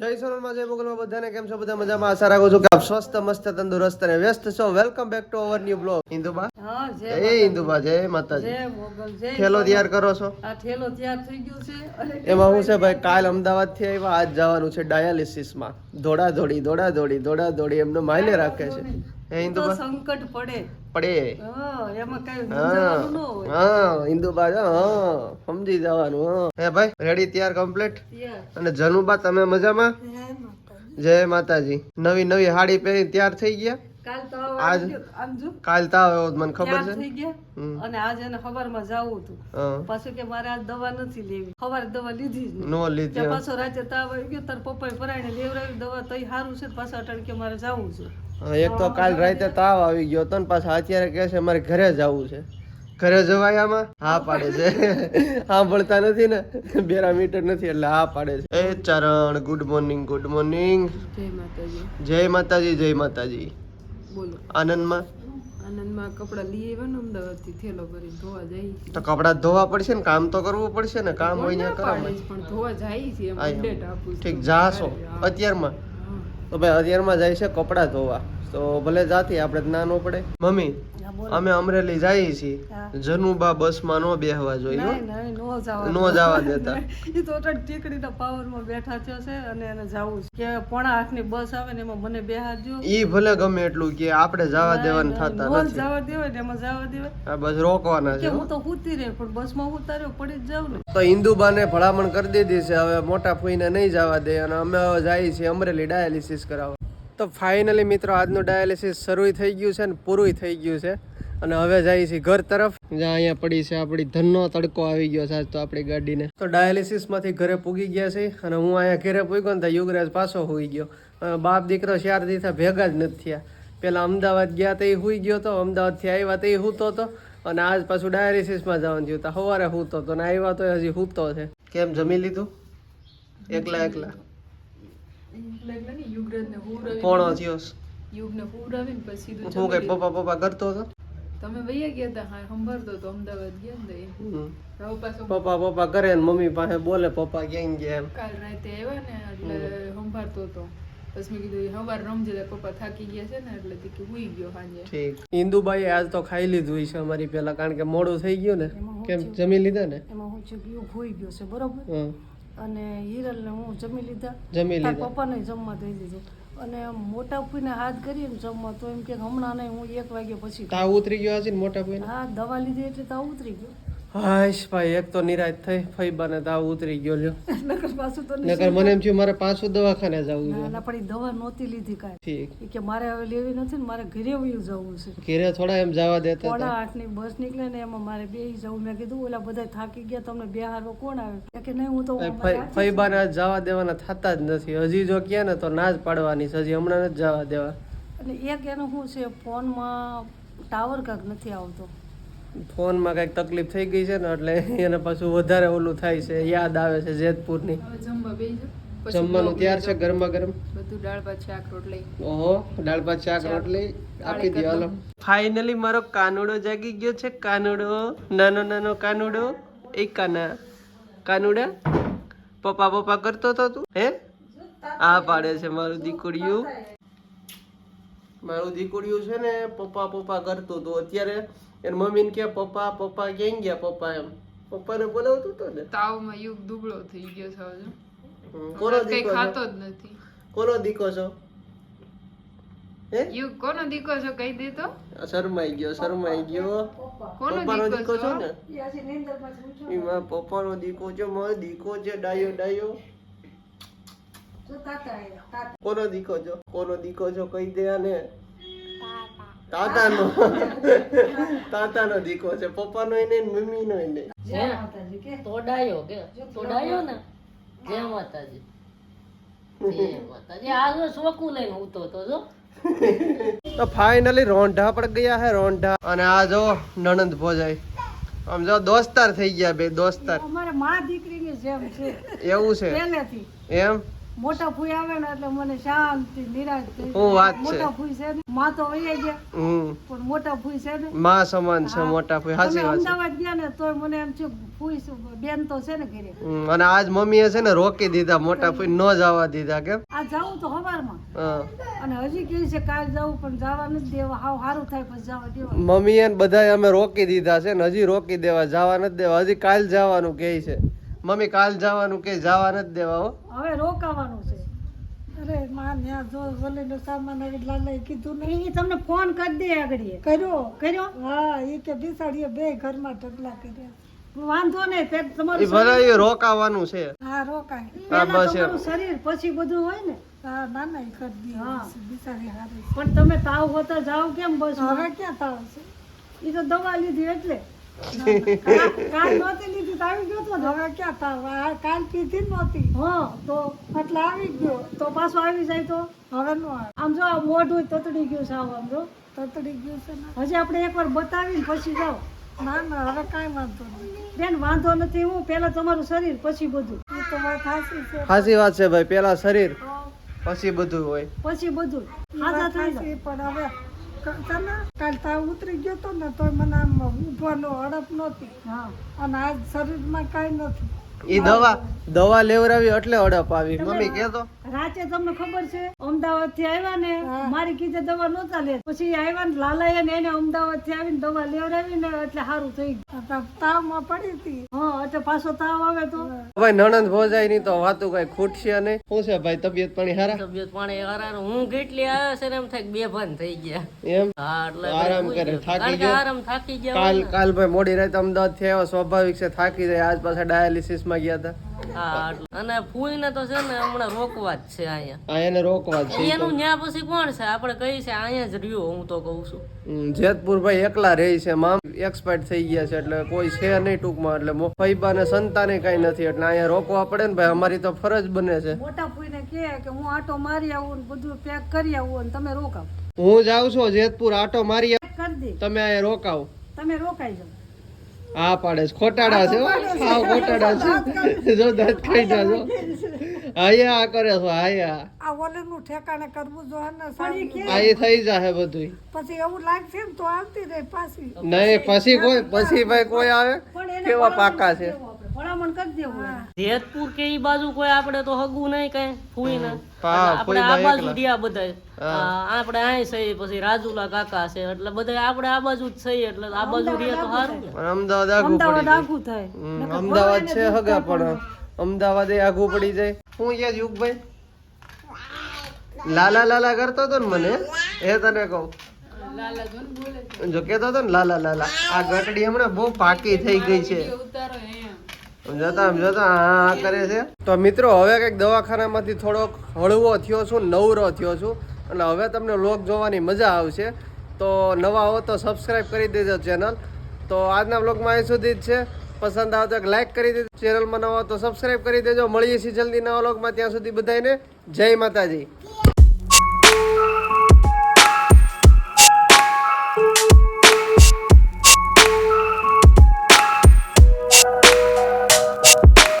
જય સોનલમાં જય મોગલમાં બધાને કેમ છો? બધા મજામાં? આશા રાખું છું કે આપ સ્વસ્થ મસ્ત તંદુરસ્ત અને વ્યસ્ત છો. Welcome back to our new blog Induba. હા જય ઇન્દુબા જય માતાજી. જય મોગલ જય ખેલો તૈયાર કરો છો? આ થેલો તૈયાર થઈ ગયો છે. એમાં હું છે ભાઈ કાલ અમદાવાદથી આવ્યા આજ જવાનું છે ડાયાલિસિસમાં દોડા દોડી દોડા દોડી દોડા દોડી એમનો માયલે રાખે છે. હે સંકટ પડે. પડે. એમાં કઈ હા. મૂંઝાવાનું હા ઇન્દુબા જો, હા સમજી જવાનું હે. ભાઈ રેડી તૈયાર કમ્પ્લીટ અને જનુબા તમે મજામાં? જય માતાજી. નવી નવી હાડી પહેરી તૈયાર થઈ ગયા? કાલ તો આજ- કાલ તાવ આવ્યો મને ખબર છે થઈ ગયા? અને આજે એને ખબરમાં જાવું હતું. પાછું કે મારે આજ દવા નથી લેવી. ખબર દવા લીધી જ નો લીધી પાછો રાતે તાવ આવી ગયો તાર પપ્પાએ પરાણે લેવડાવી દવા તઈ સારું છે પાછા અટાણ કે મારે જાવું છે. એક તો કાલ રાતે તાવ આવી ગયો તો ને પાછા અત્યારે કહે છે મારે ઘરે જવું છે. ઘરે જવાય આમાં? હા પાડે છે. સાંભળતા નથી ને. બેરા મીટર નથી એટલે હા પાડે છે. એ ચરણ ગુડ મોર્નિંગ ગુડ મોર્નિંગ જય માતાજી. જય માતાજી જય માતાજી. બોલો. આનંદમાં? આનંદમાં કપડા લઈ આવ્યા ને અમદાવાદથી થેલો ભરી ધોવા જાય તો કપડા ધોવા પડશે ને? કામ તો કરવું પડશે ને? કામ હોય ને કરવા પણ ધોવા જાય છે એમ આ આપું ઠીક જાશો. અત્યારમાં હા. તો ભાઈ અત્યારમાં જાય છે કપડા ધોવા. તો ભલે જાતી આપણે જ્ઞાન પડે. મમ્મી અમે અમરેલી જઈએ છીએ. જનુબા બસમાં નો બેહવા જોઈએ નો જવા દેતા. ઈ તો ટેકરીના પાવરમાં બેઠા થયો છે અને એને જવું છે. કે પોણા આઠની બસ આવે ને એમાં મને બેહાડજો. ઈ ભલે ગમે એટલું કે આપણે જવા દેવાનું થતા નથી. જવા દેવાય ને એમાં જવા દેવાય. આ બસ રોકવાના છે હો. હું. તો હુતી રહે પણ બસમાં ઉતાર્યો પડી જ જાવ ને. તો ઇન્દુબાને ભલામણ કરી દીધી છે હવે મોટા ફૂઈને નહીં જવા દે અને અમે હવે જઈએ છીએ અમરેલી ડાયાલિસિસ કરાવવા તો ફાઇનલી મિત્રો, આજનું ડાયાલિસિસ શરૂ થઈ ગયું છે ને પૂરું થઈ ગયું છે. અને હવે જઈએ છીએ ઘર તરફ. જ્યાં અહીંયા પડી છે, આપણી ધનનો તડકો આવી ગયો છે આજ તો આપણી ગાડીને. તો ડાયાલિસિસમાંથી ઘરે પૂગી ગયા છે અને હું અહીંયા ઘરે પૂગ્યો ને તો યુગરાજ પાછો હોઈ ગયો. બાપ દીકરો ચાર દીથા ભેગા જ નથી થયા. પેલા અમદાવાદ ગયા તો એ હોઈ ગયો તો, અમદાવાદથી આવ્યા તો એ હૂતો હતો અને આજ પાછું ડાયાલિસિસમાં જવાનું થયું. તો સવારે હૂતો હતો ને આવ્યા તો હજી હૂતો છે. કેમ જમી લીધું? એકલા એકલા? પોણો થયો છે. યુગને હુવડાવીને પછી સીધું હું કઈ પપ્પા પપ્પા કરતો હતો? તમે વૈયા ગયા હતા હા સંભાળતો તો અમદાવાદ ગયા ને તો પપ્પા પપ્પા કરે ને મમ્મી પાસે બોલે પપ્પા ક્યાં ગયા એમ? કાલ રાતે આવ્યા ને એટલે સંભાળતો હતો. પછી મેં કીધું હવાર રમજે પપ્પા થાકી ગયા છે ને એટલે કે હુઈ ગયો સાંજે. ઠીક. ઇન્દુબાઈ આજ તો ખાઈ લીધું છે અમારી પેલા કારણ કે મોડું થઈ ગયું ને. કેમ જમી લીધા ને? એમાં હું ચૂક્યું હોઈ ગયો છે બરોબર. અને હિરલને હું જમી લીધા. જમી લીધા. પપ્પાને જમવા દઈ દીધું. અને મોટા ઉપીને હાથ કરીએ જમવા તો એમ કે હમણાં નહીં હું એક વાગ્યા પછી તાવ ઉતરી ગયો હશે મોટા ભાઈ હા દવા લીધી એટલે તાવ ઉતરી ગયો. હાશ ભાઈ એક તો નિરાશ થઈ ફઈબાને તાવ ઉતરી ગયો લ્યો. નકર પાછું તો નકર મને એમ થયું મારે પાછું દવાખાને જવું છે. ના પણ એ દવા નહોતી લીધી કાંઈ. ઠીક. કે મારે હવે લેવી નથી ને મારે ઘરે વયું જવું છે. ઘરે થોડા એમ જવા દેતા થોડા આઠની બસ નીકળે ને એમાં મારે બે જવું. મેં કીધું ઓલા બધા થાકી ગયા તમને બે હારો કોણ આવે? કે નહીં હું તો ફઈબાને જવા દેવાના થતા જ નથી. હજી જો કહે ને તો ના જ પાડવાની છે હજી હમણાં જ જવા દેવા. અને એક એનું શું છે ફોનમાં ટાવર કાંક નથી આવતો. ફોનમાં કંઈક તકલીફ થઈ ગઈ છે ને એટલે એને પાછું વધારે ઓલું થાય છે યાદ આવે છે જેતપુરની. જમવાનું તૈયાર છે ગરમા ગરમ બધું દાળ ભાત શાક રોટલી. ઓહો દાળ ભાત શાક રોટલી. આપી દે હાલો. ફાઇનલી મારો કાનુડો જાગી ગયો છે. કાનુડો નાનો નાનો કાનુડો. એ કાના કાનુડા પપ્પા પપ્પા કરતો તો તું? હે? આ પાડે છે મારું દીકુડિયું મારું દીકુડિયું છે ને પપ્પા પપ્પા કરતો તો અત્યારે એની મમ્મીને કે પપ્પા પપ્પા ક્યાં ગયા પપ્પા એમ? પપ્પાને બોલાવતું હતો ને. તાવમાં યુગ દુબળો થઈ ગયો છે હજુ કોનો દીકો ખાતો જ નથી. કોનો દીકો છો? હે? યુગ કોનો દીકો છો કહી દે તો? શરમાઈ ગયો શરમાઈ ગયો. કોનો દીકો છો ને? ઈ પપ્પા પપ્પાનો દીકો છે મારો દીકો છે ડાયો ડાયો. કોનો દીકો છો કોનો દીકો છો કહી દે ને તાતાનો તાતાનો દીકો છે પપ્પાનો એને મમ્મીનો એને જય માતાજી કે તોડાયો કે તોડાયો ને જય માતાજી તો જો ફાઇનલી રોંઢા પર ગયા હે રોંઢા અને આ જો નણંદ ભોજાઈ આમ જો દોસ્તાર થઈ ગયા બે દોસ્તાર અમારે માં દીકરીની જેમ છે એવું છે એમ મોટા ફૂઈ આવે ને એટલે મને શાંતિ નિરાશ થઈ શું વાત છે. મોટા ફૂઈ છે ને માં તો વહી ગયા. પણ મોટા ફૂઈ છે ને માં સમાન છે મોટા ફૂઈ વાત અમદાવાદ ગયા ને તો મને એમ છે ફૂઈ બેન તો છે ને ઘરે. અને આજ મમ્મીએ છે ને રોકી દીધા મોટા ફૂઈ ન જવા દીધા કેમ? આ જાઉં તો સવારમાં હા. અને હજી કે છે કાલ જવું પણ જવા નથી દેવા. હાવ સારું થાય પછી જવા દેવા. મમ્મીએ ને બધાએ અમે રોકી દીધા છે ને હજી રોકી દેવા જવા નથી દેવા. હજી કાલ જવાનું કહે છે. મમ્મી કાલ જવાનું કે જવા નથી દેવા હો. હવે રોકાવાનું છે. અરે માં ત્યાં જો વલીનો સામાન આવી લાલાએ કીધું નહીં. એ તમને ફોન કરી દે આગળ કર્યો? કર્યો? હા એ કે બિસાડીએ બે ઘરમાં ઢગલા કર્યા. વાંધો નહીં તે તમારું ભલે એ રોકાવાનું છે. હા રોકાય. હા, બસ તમારું શરીર પછી બધું હોય ને? હા ના ના એ કરી દે. હા. બિસાડી હારી પણ તમે તાવ હોતા જાઓ કેમ બસ હવે ક્યાં તાવ છે? એ તો દવા લીધી એટલે. કાલ નહોતી લીધી તો આવી ગયો તો હવે ક્યાં તાવ કાલ પીધી નહોતી. હા. તો એટલે આવી ગયો. તો પાછો આવી જાય તો હવે નો આમ જો આ મોઢું તતડી ગયું સાવ આમ જો. તતડી ગયું છે હજી આપણે એકવાર બતાવીને પછી જાઓ. ના ના હવે કાંઈ વાંધો નહીં બેન વાંધો નથી. હું પેલા તમારું શરીર પછી બધું. એ તો વાત સાચી છે. સાચી વાત છે ભાઈ પેલા શરીર પછી બધું હોય. પછી બધું. હાજા થઈ જાય પણ હવે તને કાલ તાવ ઉતરી ગયો તો ને તો મને આમ ઊભવાનો હડપ નહોતી. હા. અને આજ શરીરમાં કાંઈ નથી. એ દવા દવા લેવરાવી એટલે અડપ આવી. મમ્મી કેતો રાતે તમને ખબર છે અમદાવાદથી આવ્યા ને મારી કીધે દવા નો ચાલે. પછી આવ્યા ને લાલાએ ને એને અમદાવાદથી આવીને દવા લેવરાવી ને એટલે સારું થઈ ગયું. તાવમાં પડી હતી. હા એટલે પાછો તાવ આવે તો. ભાઈ નણંદ ભોજાઈ ની તો વાતું કઈ ખૂટશે નહીં. શું છે ભાઈ તબિયત પાણી હારા? તબિયત પાણી હારા હું કેટલી આવ્યો છે એમ થાય બે ભાન થઈ ગયા. એમ? હા એટલે આરામ કરે, થાકી ગયો? આરામ થાકી ગયા કાલ કાલ ભાઈ મોડી રાત અમદાવાદથી આવ્યો સ્વાભાવિક છે થાકી જાય. આજ પાછા ડાયાલિસિસ માં ગયા હતા. અને ફૂઈને તો છે ને હમણાં રોકવા જ છે અહીંયા. આ એને રોકવા જ છે. એનું ન્યા પછી કોણ છે? આપણે કહી છે અહીંયા જ રહ્યો હું તો કહું છું. જેતપુર ભાઈ એકલા રહી છે મામ એક્સપાયર્ડ થઈ ગયા છે એટલે કોઈ છે નહીં ટૂંકમાં એટલે મો- ફઈબા ને સંતાને કઈ નથી એટલે અહીંયા રોકવા પડે ને ભાઈ અમારી તો ફરજ બને છે. મોટા ફૂઈને કહે કે હું આટો મારી આવું ને બધું પેક કરી આવું અને તમે રોકાવ. હું જાઉં છું જેતપુર આટો મારી કરી દે. તમે અહીંયા રોકાવ. તમે રોકાઈ જાઓ. હા પાડે છે. ખોટાડા છે સાવ ખોટાડા છે. જો દાંત ખાઈ જાજો આયા આ કરે છો આયા આ ઓલેનું ઠેકાણે કરવું જો ને પણ આ એ થઈ જાહે બધું પછી એવું લાગશે ને તો આવતી રહે પાછી. નહીં પછી કોઈ પછી ભાઈ કોઈ આવે કેવા પાકા છે. કરી દેવું જેતપુર કે ઈ બાજુ કોઈ આપણે તો હગું નહીં કઈ ફૂઈને. હા, આપણે આ બાજુ. રહ્યા બધા. આપણે અહીં સહી પછી રાજુલા કાકા છે એટલે બધા આપણે આ બાજુ જ સહી એટલે આ બાજુ રહે તો સારું ને. અમદાવાદ આગું પડી થાય. અમદાવાદ છે હગા પણ. અમદાવાદ એ આગું પડી જાય. હું યાર યુગભાઈ. લાલા લાલા કરતો તો ને મને. એ તને કહું. લાલા જોન બોલે છે. જો કેતો હતો ને લાલા લાલા. આ ગટડી હમણાં બહુ પાકી થઈ ગઈ છે. કરે છે. તો મિત્રો, હવે કંઈક દવાખાનામાંથી થોડોક હળવો થયો છું, નવરો થયો છું, અને હવે તમને લોક જોવાની મજા આવશે. તો નવા હો તો સબસ્ક્રાઈબ કરી દેજો ચેનલ. તો આજના બ્લોગમાં અહીં સુધી જ છે. પસંદ આવે એક લાઇક કરી દેજો. ચેનલમાં નવા તો સબસ્ક્રાઈબ કરી દેજો. મળીએ છીએ જલ્દી નવા બ્લોગમાં ત્યાં સુધી બધાને જય માતાજી.